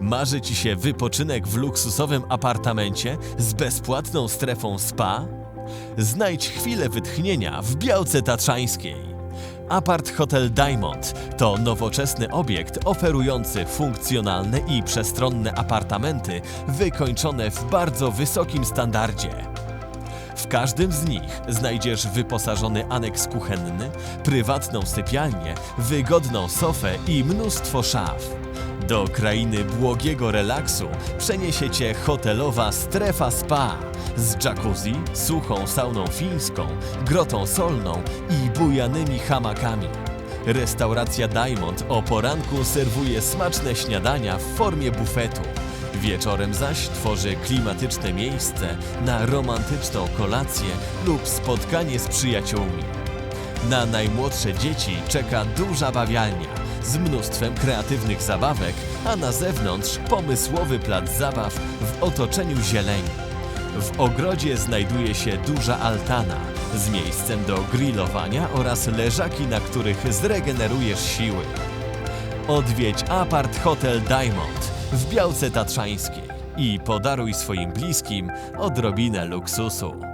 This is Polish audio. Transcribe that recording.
Marzy Ci się wypoczynek w luksusowym apartamencie z bezpłatną strefą spa? Znajdź chwilę wytchnienia w Białce Tatrzańskiej. Apart Hotel Diamond to nowoczesny obiekt oferujący funkcjonalne i przestronne apartamenty wykończone w bardzo wysokim standardzie. W każdym z nich znajdziesz wyposażony aneks kuchenny, prywatną sypialnię, wygodną sofę i mnóstwo szaf. Do krainy błogiego relaksu przeniesie Cię hotelowa strefa spa z jacuzzi, suchą sauną fińską, grotą solną i bujanymi hamakami. Restauracja Diamond o poranku serwuje smaczne śniadania w formie bufetu. Wieczorem zaś tworzy klimatyczne miejsce na romantyczną kolację lub spotkanie z przyjaciółmi. Na najmłodsze dzieci czeka duża bawialnia z mnóstwem kreatywnych zabawek, a na zewnątrz pomysłowy plac zabaw w otoczeniu zieleni. W ogrodzie znajduje się duża altana z miejscem do grillowania oraz leżaki, na których zregenerujesz siły. Odwiedź Apart Hotel Diamond w Białce Tatrzańskiej i podaruj swoim bliskim odrobinę luksusu.